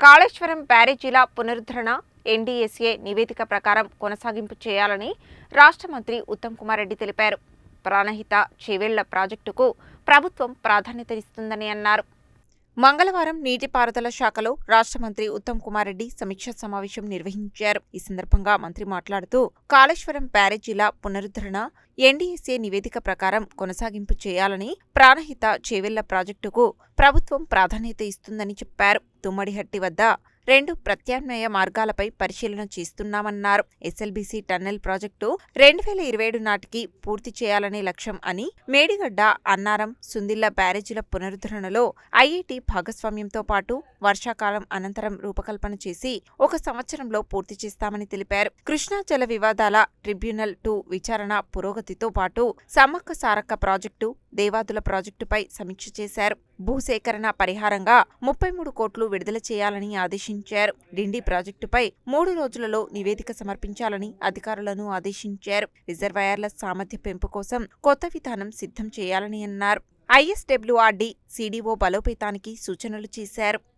కాళేశ్వరం బ్యారేజీల పునరుద్ధరణ ఎన్డీఎస్ఏ నివేదిక ప్రకారం కొనసాగింపు చేయాలని రాష్ట్ర మంత్రి ఉత్తమ్ కుమార్ రెడ్డి తెలిపారు. ప్రాణహిత చేవెళ్ళ ప్రాజెక్టుకు ప్రభుత్వం ప్రాధాన్యతనిస్తుందని అన్నారు. మంగళవారం నీటిపారుదల శాఖలో రాష్ట్ర మంత్రి ఉత్తమ్ కుమార్ రెడ్డి సమీక్షా సమావేశం నిర్వహించారు. ఈ సందర్భంగా మంత్రి మాట్లాడుతూ కాళేశ్వరం బ్యారేజీల పునరుద్ధరణ ఎన్డీఎస్ఏ నివేదిక ప్రకారం కొనసాగింపు చేయాలని ప్రాణహిత చేవెళ్ళ ప్రాజెక్టుకు ప్రభుత్వం ప్రాధాన్యత ఇస్తుందని చెప్పారు. తుమ్మడిహట్టి వద్ద రెండు ప్రత్యామ్నాయ మార్గాలపై పరిశీలన చేస్తున్నామన్నారు. ఎస్ఎల్బీసీ టన్నెల్ ప్రాజెక్టు రెండు వేల ఇరవై ఏడు నాటికి పూర్తి చేయాలనే లక్ష్యం అని మేడిగడ్డ అన్నారం సుందిల్ల బ్యారేజీల పునరుద్ధరణలో ఐఐటి భాగస్వామ్యంతో పాటు వర్షాకాలం అనంతరం రూపకల్పన చేసి ఒక సంవత్సరంలో పూర్తి చేస్తామని తెలిపారు. కృష్ణా జల వివాదాల ట్రిబ్యునల్ టూ విచారణ పురోగతితో పాటు సమ్మక్క సారక్క ప్రాజెక్టు దేవాదుల ప్రాజెక్టుపై సమీక్ష చేశారు. భూసేకరణ పరిహారంగా ముప్పై మూడు కోట్లు విడుదల చేయాలని ఆదేశించారు. డిండి ప్రాజెక్టుపై మూడు రోజులలో నివేదిక సమర్పించాలని అధికారులను ఆదేశించారు. రిజర్వాయర్ల సామర్థ్య పెంపు కోసం కొత్త విధానం సిద్ధం చేయాలని అన్నారు. ఐఎస్డబ్ల్యూఆర్డీ సీడీఓ బలోపేతానికి సూచనలు చేశారు.